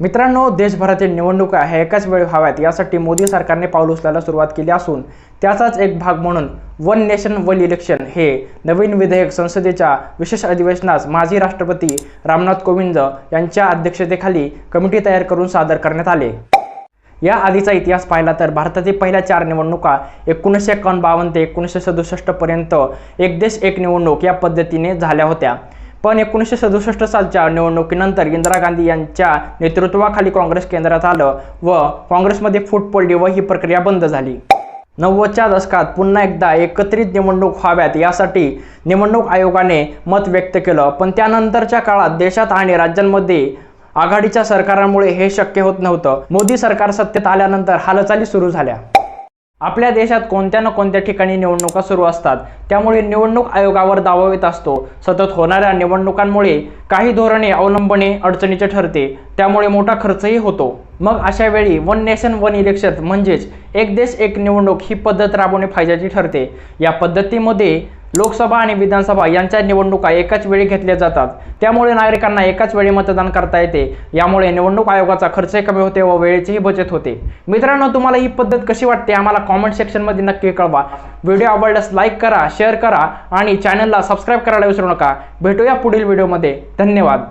मित्रांनो देशभरातील निवडणुका ह्या एकाच वेळी व्हाव्यात यासाठी मोदी सरकारने पाऊल उचलायला सुरुवात केली असून त्याचाच एक भाग म्हणून वन नेशन वन इलेक्शन हे नवीन विधेयक संसदेच्या विशेष अधिवेशनास माजी राष्ट्रपती रामनाथ कोविंद यांच्या अध्यक्षतेखाली कमिटी तयार करून सादर करण्यात आले. या आधीचा इतिहास पाहिला तर भारतातील पहिल्या चार निवडणुका एकोणीसशे एकावन्न बावन्न ते एकोणीसशे सदुसष्ट पर्यंत एक देश एक निवडणूक या पद्धतीने झाल्या होत्या. पण एकोणीसशे सदुसष्ट सालच्या निवडणुकीनंतर इंदिरा गांधी यांच्या नेतृत्वाखाली काँग्रेस केंद्रात आलं व काँग्रेसमध्ये फूट पडली व ही प्रक्रिया बंद झाली. नव्वदच्या दशकात पुन्हा एकदा एकत्रित निवडणूक व्हाव्यात यासाठी निवडणूक आयोगाने मत व्यक्त केलं. पण त्यानंतरच्या काळात देशात आणि राज्यांमध्ये आघाडीच्या सरकारांमुळे हे शक्य होत नव्हतं. मोदी सरकार सत्तेत आल्यानंतर हालचाली सुरू झाल्या. आपल्या देशात कोणत्या ना कोणत्या ठिकाणी निवडणुका सुरू असतात त्यामुळे निवडणूक आयोगावर दावा येत असतो. सतत होणाऱ्या निवडणुकांमुळे काही धोरणे अवलंबणे अडचणीचे ठरते त्यामुळे मोठा खर्चही होतो. मग अशा वेळी वन नेशन वन इलेक्शन म्हणजेच एक देश एक निवडणूक ही पद्धत राबवणे फायद्याची ठरते. या पद्धतीमध्ये लोकसभा आणि विधानसभा यांच्या निवडणुका एकाच वेळी घेतल्या जातात. त्यामुळे नागरिकांना एकाच वेळी मतदान करता येते. यामुळे निवडणूक आयोगाचा खर्चही कमी होते व वेळेचीही बचत होते. मित्रांनो तुम्हाला ही पद्धत कशी वाटते आम्हाला कॉमेंट सेक्शनमध्ये नक्की कळवा. व्हिडिओ आवडल्यास लाईक करा शेअर करा आणि चॅनलला सबस्क्राईब करायला विसरू नका. भेटूया पुढील व्हिडिओमध्ये धन्यवाद.